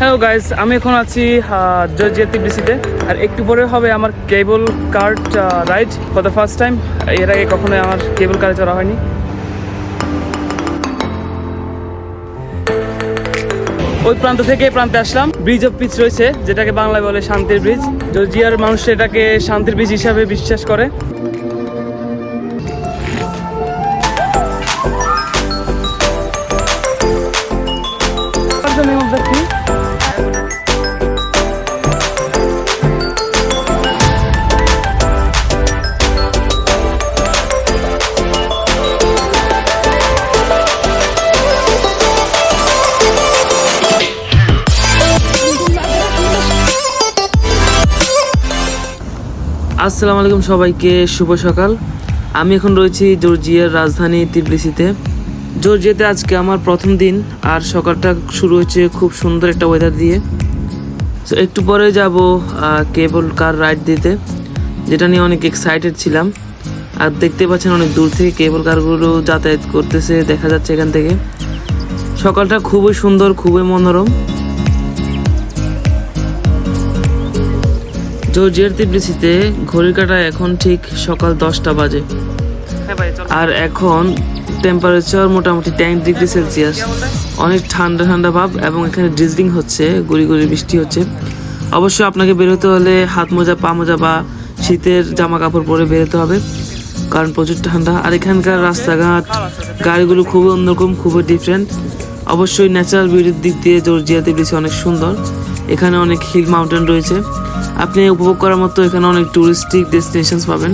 Hello guys আমি এখন আছি জর্জিয়া টিবিসিতে আর একটু পরে হবে আমার cable car ride for the first time এর আগে কখনো আমার কেবল কারে চড়া হয়নি। ওই প্রান্ত থেকে এই প্রান্তে আসলাম। ব্রিজ অফ পিচ রয়েছে, যেটাকে বাংলায় বলে শান্তির ব্রিজ জর্জিয়ার মানুষ এটাকে শান্তির ব্রিজ হিসাবে বিশ্বাস করে। আসসালামু আলাইকুম সবাইকে, শুভ সকাল। আমি এখন রয়েছি জর্জিয়ার রাজধানী তিবলিসিতে। জর্জিয়াতে আজকে আমার প্রথম দিন, আর সকালটা শুরু হয়েছে খুব সুন্দর একটা ওয়েদার দিয়ে। তো একটু পরে যাব কেবল কার রাইড দিতে, যেটা নিয়ে অনেক এক্সাইটেড ছিলাম। আর দেখতে পাচ্ছেন অনেক দূর থেকে কেবল কারগুলো যাতায়াত করতেছে, দেখা যাচ্ছে এখান থেকে। সকালটা খুবই সুন্দর, খুবই মনোরম। জর্জিয়ার তিবলিসিতে ঘড়ির কাটা এখন ঠিক সকাল দশটা বাজে। আর এখন টেম্পারেচার মোটামুটি টেন ডিগ্রি সেলসিয়াস অনেক ঠান্ডা ঠান্ডা ভাব এবং এখানে ড্রিজলিং হচ্ছে গুড়ি গুড়ি বৃষ্টি হচ্ছে। অবশ্যই আপনাকে বেরোতে হলে হাত মোজা পা মোজা বা শীতের জামা কাপড় পরে বেরোতে হবে কারণ প্রচুর ঠান্ডা। আর এখানকার রাস্তাঘাট গাড়িগুলো খুবই অন্যরকম খুবই ডিফারেন্ট অবশ্যই ন্যাচারাল বিউটির দিক দিয়ে জর্জিয়াতে বেশি অনেক সুন্দর। এখানে অনেক হিল মাউন্টেন রয়েছে। আপনি উপভোগ করার মতো এখানে অনেক টুরিস্টিক ডেস্টিনেশনস পাবেন।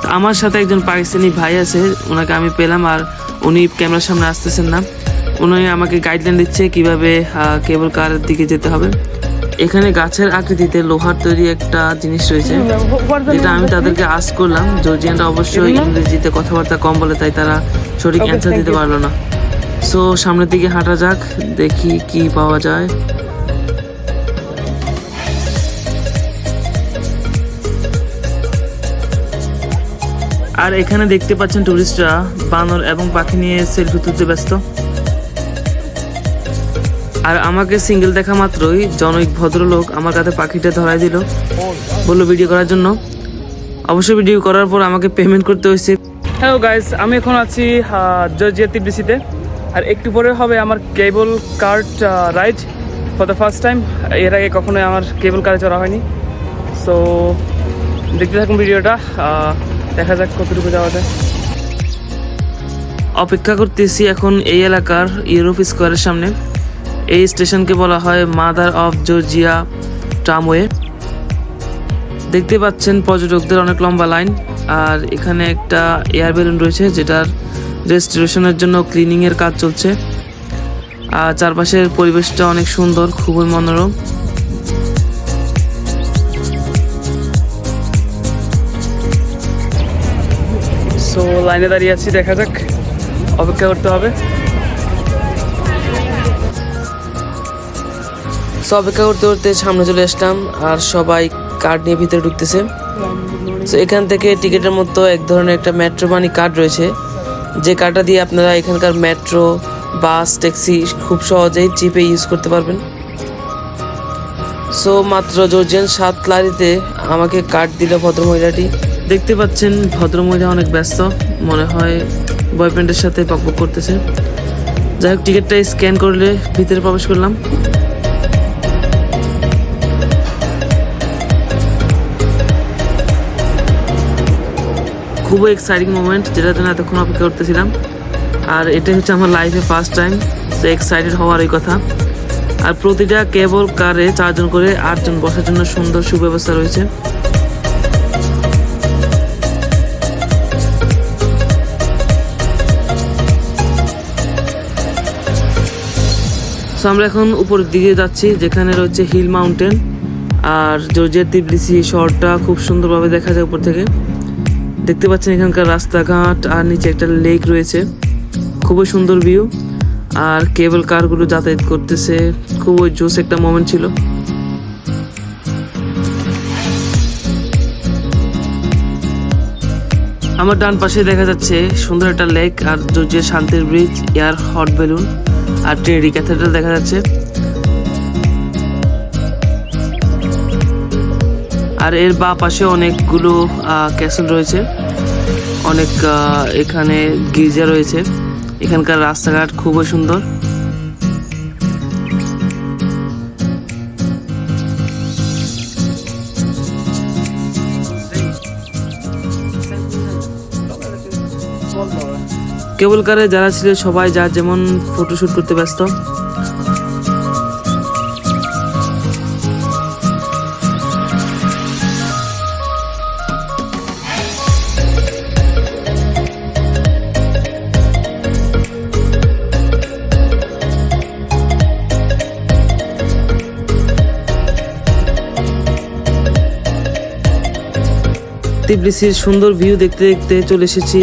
তো আমার সাথে একজন পাকিস্তানি ভাই আছে ওনাকে আমি পেলাম আর উনি ক্যামেরার সামনে আসতেছেন না। উনি আমাকে গাইডলাইন দিচ্ছে কীভাবে কেবল কারের দিকে যেতে হবে। এখানে গাছের আকৃতিতে লোহার তৈরি একটা জিনিস রয়েছে যেটা আমি তাদেরকে আস করলাম। জর্জিয়ানরা অবশ্যই ইংরেজিতে কথাবার্তা কম বলে তাই তারা সঠিক অ্যান্সার দিতে পারল না। সো সামনের দিকে হাঁটা যাক দেখি কি পাওয়া যায়। আর এখানে দেখতে পাচ্ছেন টুরিস্টরা বানর এবং পাখি নিয়ে সেলফি তুলতে ব্যস্ত। আর আমাকে সিঙ্গেল দেখা মাত্রই জনৈক ভদ্রলোক আমার কাছে পাখিটা ধরাই দিল। বলল, ভিডিও করার জন্য? অবশ্যই ভিডিও করার পর আমাকে পেমেন্ট করতে হয়েছে। হ্যালো গাইস আমি এখন আছি জর্জিয়া তিবলিসিতে আর একটু পরে হবে আমার cable car ride for the first time এর আগে কখনোই আমার কেবল কারে চড়া হয়নি। সো দেখতে থাকুন ভিডিওটা দেখা যাক কতটুকু যাওয়া যায়। অপেক্ষা করতেছি এখন এই এলাকার ইউরোপ স্কোয়ারের সামনে। এই স্টেশনকে বলা হয় মাদার অফ জর্জিয়া ট্রামওয়ে। দেখতে পাচ্ছেন পর্যটকদের অনেক লম্বা লাইন, আর এখানে একটা এয়ার বেলুন রয়েছে যেটার রেস্টোরেশনের জন্য ক্লিনিং এর কাজ চলছে। আর চারপাশের পরিবেশটা অনেক সুন্দর, খুবই মনোরম। লাইনে দাঁড়িয়ে আছি, দেখা যাক, অপেক্ষা করতে হবে। সো অপেক্ষা করতে করতে সামনে চলে আসলাম, আর সবাই কার্ড নিয়ে ভিতরে ঢুকতেছে। তো এখান থেকে টিকিটের মতো এক ধরনের একটা মেট্রো মানি কার্ড রয়েছে। যে কার্ডটা দিয়ে আপনারা এখানকার মেট্রো বাস ট্যাক্সি খুব সহজেই চিপে ইউজ করতে পারবেন। সো মাত্র জর্জিয়ান সাত লারিতে আমাকে কার্ড দিল ভদ্রমহিলাটি। দেখতে পাচ্ছেন ভদ্রমহিলা অনেক ব্যস্ত, মনে হয় বয়ফ্রেন্ডের সাথে পকপক করতেছে। যাই হোক টিকিটটা স্ক্যান করলে ভিতরে প্রবেশ করলাম। খুবই এক্সাইটিং মোমেন্ট যেটার জন্য এতক্ষণ অপেক্ষা করতেছিলাম। আর এটা হচ্ছে আমার লাইফে ফার্স্ট টাইম সো এক্সাইটেড হওয়ার এই কথা। আর প্রতিটা কেবল কারে চারজন করে আটজন বসার জন্য সুন্দর সুব্যবস্থা রয়েছে। সো আমরা এখন উপরের দিকে যাচ্ছি, যেখানে রয়েছে হিল মাউন্টেন আর জর্জিয়ার তিবলিসি শহরটা খুব সুন্দরভাবে দেখা যায় উপর থেকে। দেখতে পাচ্ছেন এখানকার রাস্তাঘাট, আর নিচে একটা লেক রয়েছে। খুবই সুন্দর ভিউ আর কেবল কারগুলো যাতায়াত করতেছে। খুবই জোস একটা মোমেন্ট ছিল। আমার ডান পাশে দেখা যাচ্ছে সুন্দর একটা লেক আর জর্জিয়ার শান্তির ব্রিজ এয়ার হট বেলুন আর ট্রেডি ক্যাথেড্রাল দেখা যাচ্ছে। আর এর বা পাশে অনেকগুলো ক্যাসেল রয়েছে। অনেক এখানে গির্জা রয়েছে। এখানকার রাস্তাঘাট খুবই সুন্দর। কেবল কারে যারা ছিল সবাই যার যেমন ফটোশ্যুট করতে ব্যস্ত তিবলিসির সুন্দর ভিউ দেখতে দেখতে চলে এসেছি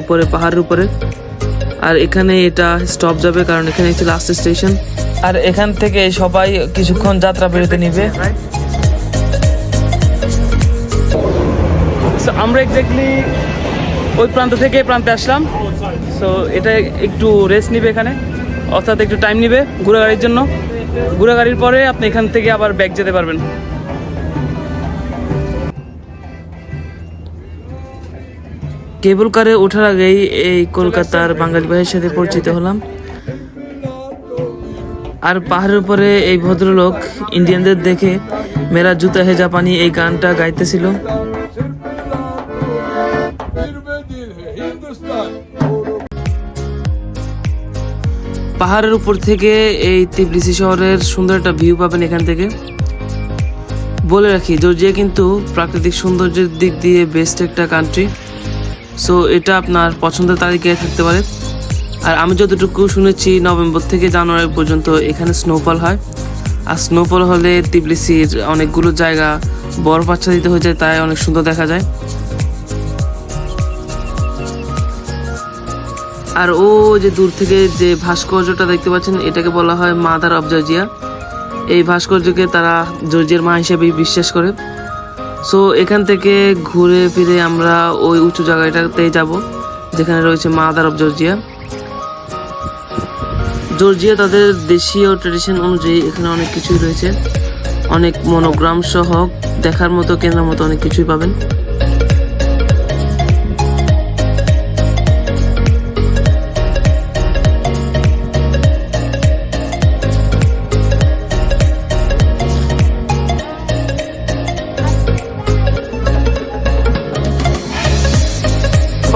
উপরে, পাহাড়ের উপরে। আর এখানে এটা স্টপ যাবে কারণ এখানে হচ্ছে লাস্ট স্টেশন আর এখান থেকে সবাই কিছুক্ষণ যাত্রা বেরোতে নিবে। আমরা এক্স্যাক্টলি ওই প্রান্ত থেকে প্রান্তে আসলাম। সো এটা একটু রেস্ট নিবে এখানে। অর্থাৎ একটু টাইম নিবে ঘোরাগাড়ির জন্য। ঘোরাগাড়ির পরে আপনি এখান থেকে আবার ব্যাক যেতে পারবেন। কেবল কারে ওঠার আগেই এই কলকাতার বাঙালি ভাইয়ের সাথে পরিচিত হলাম। আর পাহাড়ের উপরে এই ভদ্রলোক ইন্ডিয়ানদের দেখে মেরা জুতা হে জাপানি এই গানটা গাইতেছিল। পাহাড়ের উপর থেকে এই তিবলিসি শহরের সুন্দর একটা ভিউ পাবেন এখান থেকে। বলে রাখি জর্জিয়া কিন্তু প্রাকৃতিক সৌন্দর্যের দিক দিয়ে বেস্ট একটা কান্ট্রি সো এটা আপনার পছন্দের তারিখে থাকতে পারে। আর আমি যতটুকু শুনেছি, নভেম্বর থেকে জানুয়ারি পর্যন্ত এখানে স্নোফল হয়। আর স্নোফল হলে তিবলিসির অনেকগুলো জায়গা বরফ আচ্ছাদিত হয়ে যায়, তাই অনেক সুন্দর দেখা যায়। আর ও যে দূর থেকে যে ভাস্কর্যটা দেখতে পাচ্ছেন, এটাকে বলা হয় মাদার অফ জর্জিয়া। এই ভাস্কর্যকে তারা জর্জিয়ার মা হিসেবে বিশ্বাস করে। সো এখান থেকে ঘুরে ফিরে আমরা ওই উঁচু জায়গাটাতে যাব, যেখানে রয়েছে মাদার অফ জর্জিয়া। জর্জিয়া তাদের দেশীয় ট্রেডিশন অনুযায়ী এখানে অনেক কিছুই রয়েছে। অনেক মনোগ্রাম সহ দেখার মতো, কেনার মতো অনেক কিছুই পাবেন।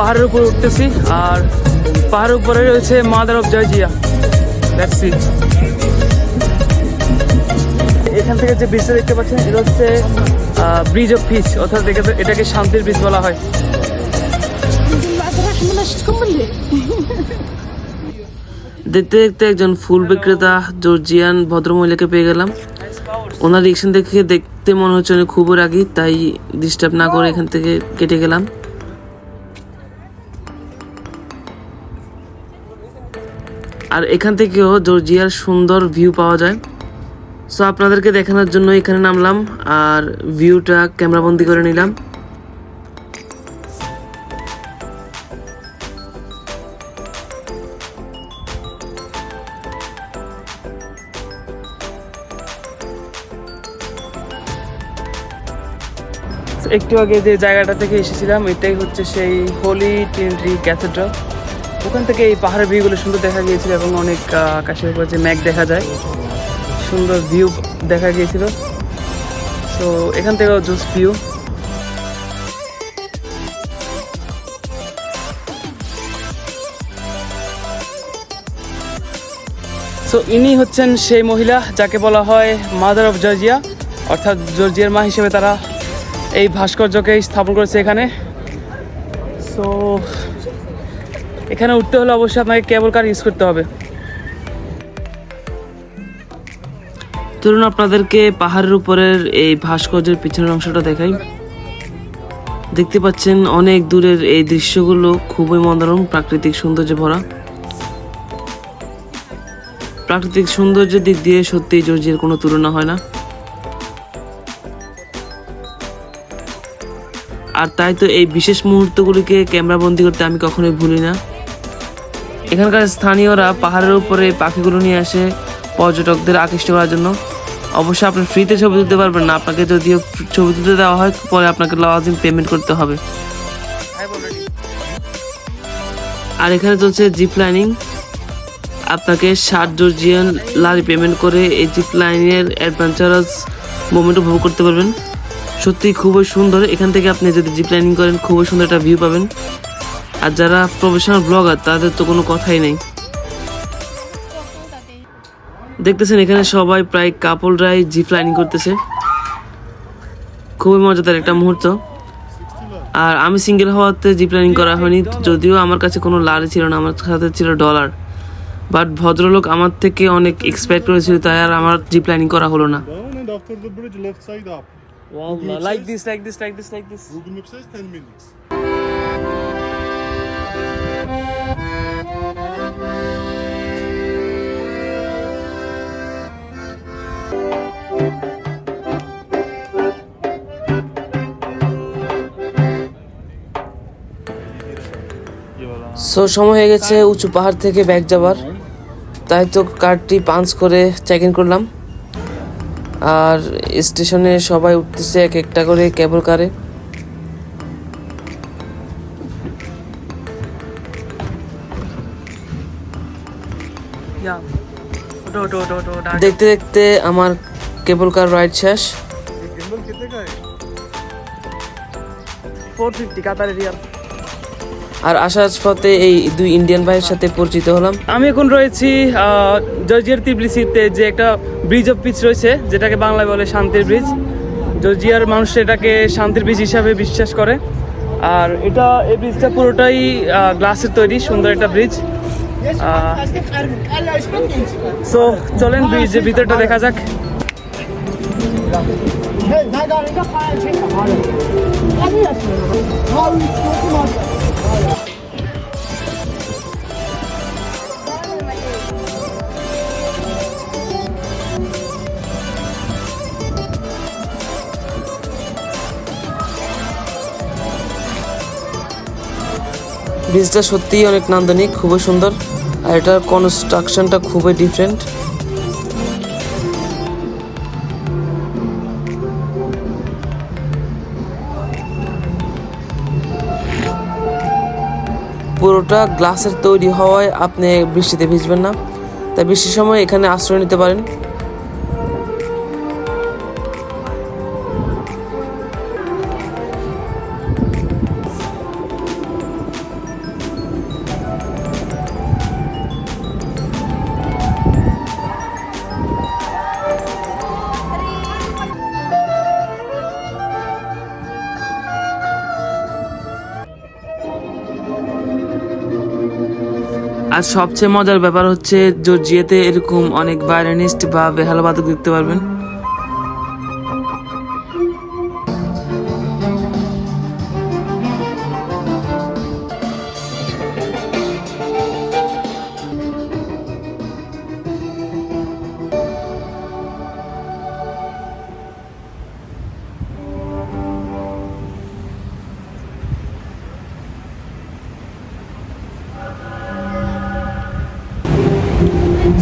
পাহাড়ের উপরে উঠতেছি আর পাহাড়ের উপরে রয়েছে মাদার অফ জয়জিয়া দ্যাটস ইট এখান থেকে যে ব্রিজটা দেখতে পাচ্ছেন, এটা হচ্ছে ব্রিজ অফ পিস অর্থাৎ এটাকে- শান্তির ব্রিজ বলা হয়। দেখতে দেখতে একজন ফুল বিক্রেতা জর্জিয়ান ভদ্রমহিলাকে পেয়ে গেলাম। ওনার রিয়েকশন দেখে দেখতে মনে হচ্ছে উনি খুবই রাগি, তাই ডিস্টার্ব না করে এখান থেকে কেটে গেলাম। আর এখান থেকেও জর্জিয়ার সুন্দর ভিউ পাওয়া যায়। সো আপনাদেরকে দেখানোর জন্য এখানে নামলাম আর ভিউটা ক্যামেরাবন্দি করে নিলাম। একটু আগে যে জায়গাটা থেকে এসেছিলাম, এটাই হচ্ছে সেই হোলি ট্রিনিটি ক্যাথেড্রাল ওখান থেকে এই পাহাড়ের ভিউগুলো সুন্দর দেখা গিয়েছিল এবং অনেক আকাশের উপর যে ম্যাঘ দেখা যায়, সুন্দর ভিউ দেখা গিয়েছিল। তো এখান থেকেও জুস ভিউ সো ইনি হচ্ছেন সেই মহিলা যাকে বলা হয় মাদার অফ জর্জিয়া অর্থাৎ জর্জিয়ার মা হিসেবে তারা এই ভাস্কর্যকে স্থাপন করেছে এখানে। সো এখানে উঠতে হলে অবশ্যই আপনাকে কেবল কার ইউজ করতে হবে। চলুন আপনাদেরকে পাহাড়ের উপরের এই ভাস্কর্যের পিছনের অংশটা দেখাই। দেখতে পাচ্ছেন অনেক দূরের এই দৃশ্যগুলো খুবই মনোরম, প্রাকৃতিক সৌন্দর্যে ভরা। প্রাকৃতিক সৌন্দর্যের দিক দিয়ে সত্যি জর্জিয়ার কোনো তুলনা হয় না। আর তাই তো এই বিশেষ মুহূর্তগুলিকে ক্যামেরা বন্দি করতে আমি কখনোই ভুলি না। এখানকার স্থানীয়রা পাহাড়ের উপরে পাখিগুলো নিয়ে আসে পর্যটকদের আকৃষ্ট করার জন্য। অবশ্যই আপনি ফ্রিতে ছবি তুলতে পারবেন না, আপনাকে যদিও ছবি তুলতে দেওয়া হয়, পরে আপনাকে লজিং পেমেন্ট করতে হবে। আর এখানে চলছে জিপ লাইনিং আপনাকে ষাট জর্জিয়ান লারি পেমেন্ট করে এই জিপ লাইনের অ্যাডভেঞ্চারাস মোমেন্ট উপভোগ করতে পারবেন। সত্যি খুবই সুন্দর। এখান থেকে আপনি যদি জিপ লাইনিং করেন, খুবই সুন্দর একটা ভিউ পাবেন। আর যারা প্রফেশনাল ব্লগার তাদের তো কোনো কথাই নেই। দেখতেছেন এখানে সবাই প্রায় কাপড়রাই জিপ লাইনিং করতেছে। খুবই মজাদার একটা মুহূর্ত। আর আমি সিঙ্গেল হওয়াতে জিপ লাইনিং করা হয়নি যদিও আমার কাছে কোনো লারি ছিল না আমার সাথে ছিল ডলার বাট ভদ্রলোক আমার থেকে অনেক এক্সপেক্ট করেছিল তাই আর আমার জিপ লাইনিং করা হলো না। Like this like this like this Google Map says 10 minutes. So সময় হয়ে গেছে, উঁচু পাহাড় থেকে ব্যাগ যাবার। তাই তো কারটি পাঞ্চ করে চেক ইন করলাম। আর স্টেশনে সবাই উঠতেছে, এক একটা করে কেবল কারে দেখতে দেখতে আমার কেবল কার রাইড শেষ। 450 আর আসার পথে এই দুই ইন্ডিয়ান ভাইয়ের সাথে পরিচিত হলাম। আমি এখন রয়েছি জর্জিয়ার তিবলিসিতে যে একটা ব্রিজ অফ পিচ রয়েছে যেটাকে বাংলায় বলে শান্তির ব্রিজ জর্জিয়ার মানুষ এটাকে শান্তির ব্রিজ হিসাবে বিশ্বাস করে। আর এটা এই ব্রিজটা পুরোটাই গ্লাসের তৈরি সুন্দর একটা ব্রিজ সো চলেন ব্রিজের ভিতরটা দেখা যাক। ব্রিজটা সত্যিই অনেক নান্দনিক খুবই সুন্দর। আর এটার কনস্ট্রাকশনটা খুবই ডিফারেন্ট পুরোটা গ্লাসের তৈরি হওয়ায় আপনি বৃষ্টিতে ভিজবেন না। তাই বৃষ্টির সময় এখানে আশ্রয় নিতে পারেন। আর সবচেয়ে মজার ব্যাপার হচ্ছে জর্জিয়াতে এরকম অনেক ভায়োলিনিস্ট বা বেহালবাদক দেখতে পারবেন।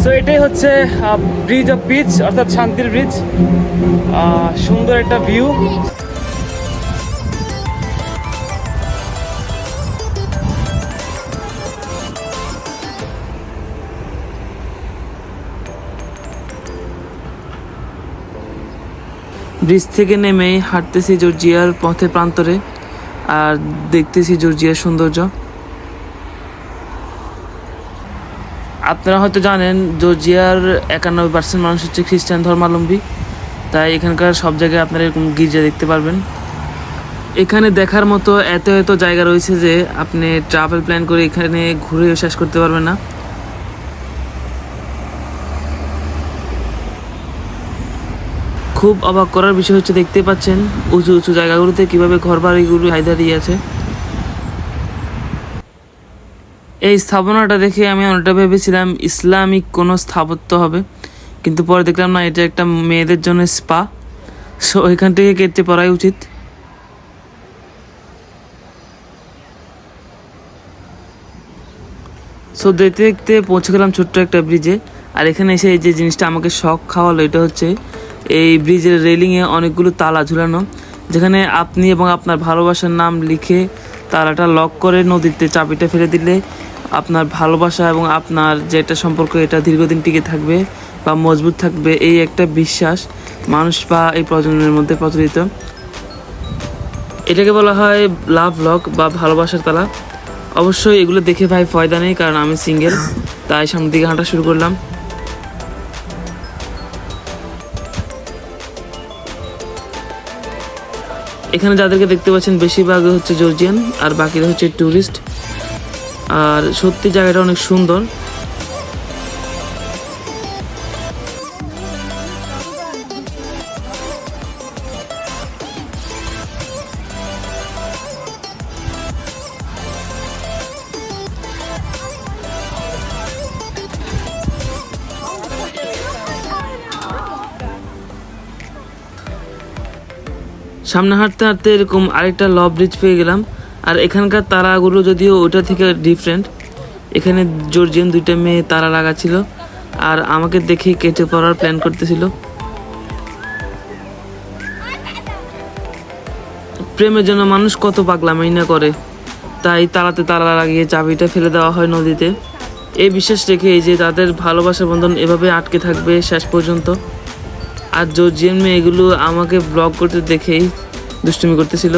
সো এটাই হচ্ছে ব্রিজ অফ পিচ অর্থাৎ শান্তির ব্রিজ সুন্দর একটা ভিউ ব্রিজ থেকে নেমে হাঁটতেছি জর্জিয়ার পথে প্রান্তরে, আর দেখতেছি জর্জিয়ার সৌন্দর্য। আপনারা হয়তো জানেন, জর্জিয়ার একানব্বই পার্সেন্ট মানুষ হচ্ছে খ্রিস্টান ধর্মাবলম্বী। তাই এখানকার সব জায়গায় আপনারা এরকম গির্জা দেখতে পারবেন। এখানে দেখার মতো এত এত জায়গা রয়েছে যে আপনি ট্রাভেল প্ল্যান করে এখানে ঘুরে শেষ করতে পারবেন না। খুব অবাক করার বিষয় হচ্ছে, দেখতে পাচ্ছেন উঁচু উঁচু জায়গাগুলোতে কীভাবে ঘর বাড়িগুলো হাই দাঁড়িয়ে আছে। এই স্থাপনাটা দেখে আমি অনেকটা ভেবেছিলাম, ইসলামিক কোনো স্থাপত্য হবে। কিন্তু পরে দেখলাম না, এটা একটা মেয়েদের জন্য স্পা। সো এখান থেকে কেটে পড়াই উচিত। সো, দেখতে দেখতে পৌঁছে গেলাম ছোট্ট একটা ব্রিজে আর এখানে এসে এই যে জিনিসটা আমাকে শখ খাওয়ালো, এটা হচ্ছে এই ব্রিজের রেলিংয়ে অনেকগুলো তালা ঝুলানো, যেখানে আপনি এবং আপনার ভালোবাসার নাম লিখে তালাটা লক করে নদীতে চাবিটা ফেলে দিলে আপনার ভালোবাসা এবং আপনার যে একটা সম্পর্ক, এটা দীর্ঘদিন টিকে থাকবে বা মজবুত থাকবে, এই একটা বিশ্বাস মানুষ বা এই প্রজন্মের মধ্যে প্রচলিত। এটাকে বলা হয় লাভ লক বা ভালোবাসার তালা। অবশ্যই এগুলো দেখে ভাই ফয়দা নেই, কারণ আমি সিঙ্গেল তাই সামনের দিকে হাঁটা শুরু করলাম। এখানে যাদেরকে দেখতে পাচ্ছেন বেশিরভাগ হচ্ছে জর্জিয়ান আর বাকিরা হচ্ছে ট্যুরিস্ট আর সত্যি জায়গাটা অনেক সুন্দর। সামনে হাঁটতে হাঁটতে এরকম আরেকটা লব ব্রিজ পেয়ে গেলাম। আর এখানকার তারাগুলো যদিও ওটা থেকে ডিফারেন্ট এখানে জর্জিয়ান দুইটা মেয়ে তারা লাগাচ্ছিল আর আমাকে দেখে কেটে পড়ার প্ল্যান করতেছিল। প্রেমের জন্য মানুষ কত পাগলামাই না করে, তাই তালাতে তালা লাগিয়ে চাবিটা ফেলে দেওয়া হয় নদীতে। এই বিশ্বাস রেখে এই যে তাদের ভালোবাসা বন্ধন এভাবে আটকে থাকবে শেষ পর্যন্ত। আর জর্জিয়ান মেয়ে এগুলো আমাকে ব্লগ করতে দেখেই দুষ্টুমি করতেছিল।